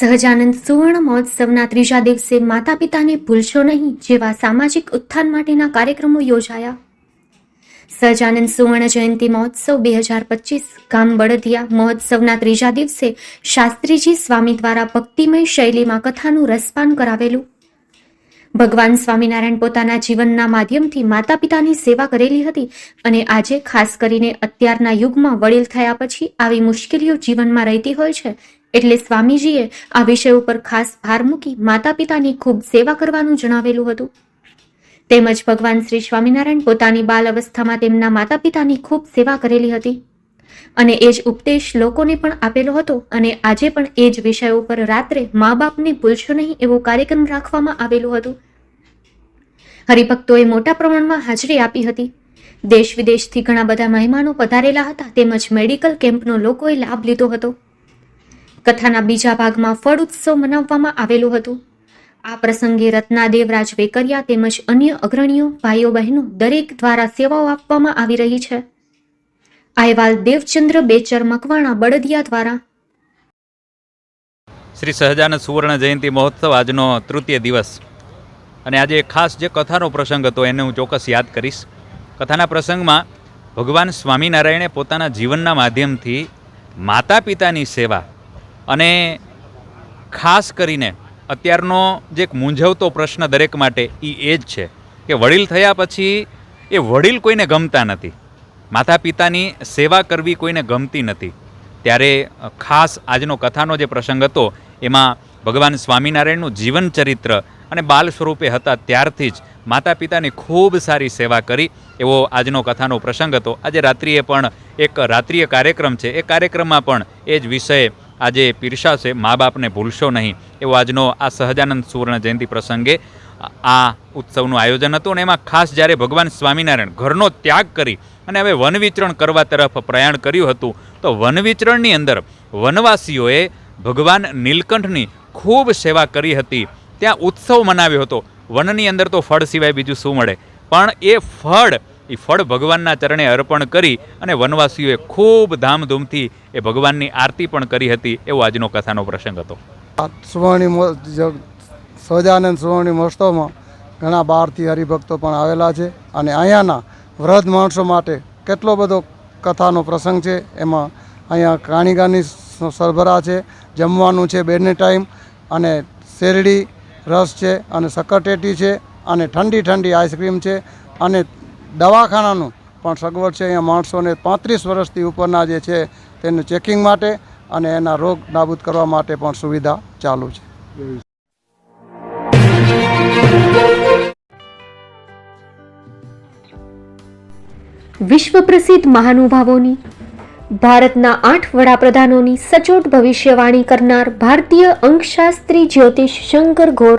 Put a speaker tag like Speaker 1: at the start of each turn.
Speaker 1: સહજાનંદ સુવર્ણ મહોત્સવના ત્રીજા દિવસે માતા પિતાને ભૂલશો નહીં જેવા સામાજિક ઉત્થાન માટેના કાર્યક્રમો યોજાયા. સહજાનંદ સુવર્ણ જયંતિ મહોત્સવ બે હજાર પચીસ ગામ બળદિયા મહોત્સવના ત્રીજા દિવસે શાસ્ત્રીજી સ્વામી દ્વારા ભક્તિમય શૈલીમાં કથાનું રસપાન કરાવેલું. ભગવાન સ્વામિનારાયણ પોતાના જીવનના માધ્યમથી માતા પિતાની સેવા કરેલી હતી અને આજે ખાસ કરીને અત્યારના યુગમાં વડીલ થયા પછી આવી મુશ્કેલીઓ જીવનમાં રહેતી હોય છે એટલે સ્વામીજીએ આ વિષય ઉપર ખાસ ભાર મૂકી માતા પિતાની ખૂબ સેવા કરવાનું જણાવેલું હતું. તેમજ ભગવાન શ્રી સ્વામિનારાયણ પોતાની બાલ અવસ્થામાં તેમના માતા પિતાની ખૂબ સેવા કરેલી હતી. અને એ જ ઉપદેશ લોકોને પણ આપેલો હતો અને આજે પણ એ જ વિષય ઉપર રાત્રે મા બાપને ભૂલશો નહીં એવો કાર્યક્રમ રાખવામાં આવેલો હતો. હરિભક્તોએ મોટા પ્રમાણમાં હાજરી આપી હતી. દેશ વિદેશથી ઘણા બધા મહેમાનો પધારેલા હતા તેમજ મેડિકલ કેમ્પનો લોકોએ લાભ લીધો હતો. કથાના બીજા ભાગમાં ફળ ઉત્સવ મનાવવામાં આવેલું હતું. આ પ્રસંગે રત્નાદેવ દેવરાજ વેકરિયા તેમજ અન્ય અગ્રણીઓ, ભાઈઓ બહેનો દરેક દ્વારા સેવાઓ આપવામાં આવી રહી છે. અહેવાલ દેવચંદ્ર બેચર મકવાણા બળદિયા દ્વારા.
Speaker 2: શ્રી સહજાનંદ સુવર્ણ જયંતિ મહોત્સવ આજનો તૃતીય દિવસ. અને આજે ખાસ જે કથાનો પ્રસંગ હતો એને હું ચોક્કસ યાદ કરીશ. કથાના પ્રસંગમાં ભગવાન સ્વામિનારાયણે પોતાના જીવનના માધ્યમથી માતા પિતાની સેવા અને ખાસ કરીને અત્યારનો જે એક મૂંઝવતો પ્રશ્ન દરેક માટે એ એ જ છે કે વડીલ થયા પછી એ વડીલ કોઈને ગમતા નથી. માતા પિતાની સેવા કરવી કોઈને ગમતી નથી. ત્યારે ખાસ આજનો કથાનો જે પ્રસંગ હતો, એમાં ભગવાન સ્વામિનારાયણનું જીવન ચરિત્ર અને બાલ સ્વરૂપે હતા ત્યારથી જ માતા પિતાની ખૂબ સારી સેવા કરી. એવો આજનો કથાનો પ્રસંગ હતો. આજે રાત્રિએ પણ એક રાત્રિય કાર્યક્રમ છે. એ કાર્યક્રમમાં પણ એ જ વિષય આજે પીરસાશે, મા બાપને ભૂલશો નહીં એવો આજનો આ સહજાનંદ સુવર્ણ જયંતિ પ્રસંગે આ ઉત્સવનું આયોજન હતું અને એમાં ખાસ જ્યારે ભગવાન સ્વામિનારાયણ ઘરનો ત્યાગ કરી અને હવે વન વિચરણ કરવા તરફ પ્રયાણ કર્યું હતું, તો વન વિચરણની અંદર વનવાસીઓએ ભગવાન નીલકંઠની ખૂબ સેવા કરી હતી. ત્યાં ઉત્સવ મનાવ્યો હતો. વનની અંદર તો ફળ સિવાય બીજું શું મળે? પણ એ ફળ એ ફળ ભગવાનના ચરણે અર્પણ કરી અને વનવાસીઓએ ખૂબ ધામધૂમથી એ ભગવાનની આરતી પણ કરી હતી એવો આજનો કથાનો પ્રસંગ હતો.
Speaker 3: સુવર્ણી સહજાનંદ સુવર્ણી મહોત્સવમાં ઘણા બહારથી હરિભક્તો પણ આવેલા છે અને અહીંયાના વૃદ્ધ માણસો માટે કેટલો બધો કથાનો પ્રસંગ છે. એમાં અહીંયા કાણીગાની સરભરા છે, જમવાનું છે બેને ટાઈમ અને શેરડી રસ છે અને સક્કરટેટી છે અને ઠંડી ઠંડી આઈસ્ક્રીમ છે અને દવાખાનાનું પણ સગવડ છે. અહીંયા માણસોને પાંત્રીસ વર્ષથી ઉપરના જે છે તેનું ચેકિંગ માટે અને એના રોગ નાબૂદ કરવા માટે પણ સુવિધા ચાલુ છે.
Speaker 1: વિશ્વ પ્રસિદ્ધ મહાનુભાવોની, ભારતના આઠ વડાપ્રધાનોની સચોટ ભવિષ્યવાણી કરનાર ભારતીય અંકશાસ્ત્રી જ્યોતિષ શંકર ઘોર